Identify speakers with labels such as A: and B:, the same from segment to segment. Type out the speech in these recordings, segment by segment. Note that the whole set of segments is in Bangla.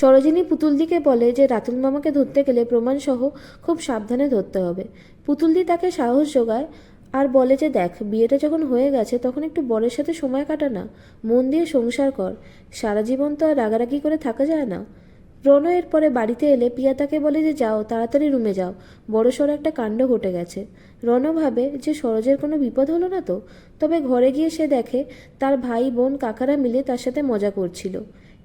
A: সরোজিনী পুতুলদিকে বলে যে, রাতুল মামাকে ধরতে গেলে প্রমাণসহ খুব সাবধানে ধরতে হবে। পুতুলদি তাকে সাহস যোগায় আর বলে যে, দেখ, বিয়েটা যখন হয়ে গেছে, তখন একটু বরের সাথে সময় কাটা না মন দিয়ে সংসার কর। সারা জীবন তো আর রাগারাগি করে থাকা যায় না। রণ এরপরে বাড়িতে এলে পিয়া তাকে বলে যে, যাও, তাড়াতাড়ি রুমে যাও। বড়সড় একটা কাণ্ড ঘটে গেছে। রণ ভাবে যে, সরোজের কোনো বিপদ হলো না তো? তবে ঘরে গিয়ে সে দেখে, তার ভাই, বোন, কাকারা মিলে তার সাথে মজা করছিল।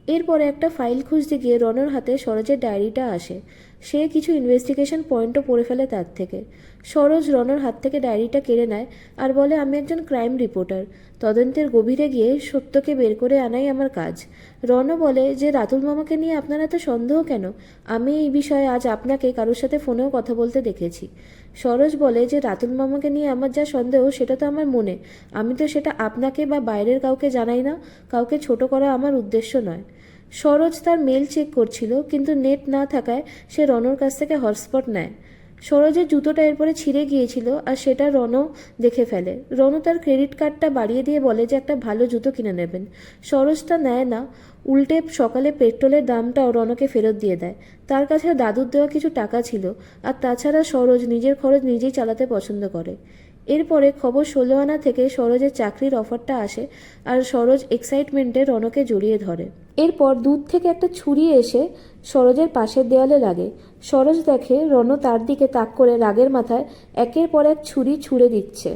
A: এরপরে একটা ফাইল খুঁজতে গিয়ে রণর হাতে সরোজের ডায়েরিটা আসে। সে কিছু ইনভেস্টিগেশন পয়েন্টও পড়ে ফেলে তার থেকে। সরোজ রণর হাত থেকে ডায়েরিটা কেড়ে নেয় আর বলে, আমি একজন ক্রাইম রিপোর্টার তদন্তের গভীরে গিয়ে সত্যকে বের করে আনাই আমার কাজ। রণও বলে, যে রাতুল মামাকে নিয়ে আপনার এত সন্দেহ কেন? আমি এই বিষয়ে আজ আপনাকে কারোর সাথে ফোনেও কথা বলতে দেখেছি। সরোজ বলে, যে রাতুল মামাকে নিয়ে আমার যা সন্দেহ, সেটা তো আমার মনে। আমি তো সেটা আপনাকে বা বাইরের কাউকে জানাই না। কাউকে ছোট করা আমার উদ্দেশ্য নয়। সরোজ তার মেল চেক করছিল, কিন্তু নেট না থাকায় সে রনর কাছ থেকে হটস্পট নেয়। সরোজের জুতোটা এরপরে ছিঁড়ে গিয়েছিল আর সেটা রনও দেখে ফেলে। রনু তার ক্রেডিট কার্ডটা বাড়িয়ে দিয়ে বলে যে একটা ভালো জুতো কিনে নেবেন। সরোজ তা নেয় না, উল্টে সকালে পেট্রোলের দামটাও রনকে ফেরত দিয়ে দেয়। তার কাছে দাদুর দেওয়া কিছু টাকা ছিল, আর তাছাড়া সরোজ নিজের খরচ নিজেই চালাতে পছন্দ করে। এরপরে খবর ষোলো আনা থেকে সরোজের চাকরির অফারটা আসে আর সরোজ এক্সাইটমেন্টে রনকে জড়িয়ে ধরে। এরপর দূর থেকে একটা ছুরি এসে সরোজের পাশের দেওয়ালে লাগে। সরোজ দেখে রণ তার দিকে তাক করে রাগের মাথায় একের পর এক ছুরি ছুঁড়ে দিচ্ছে।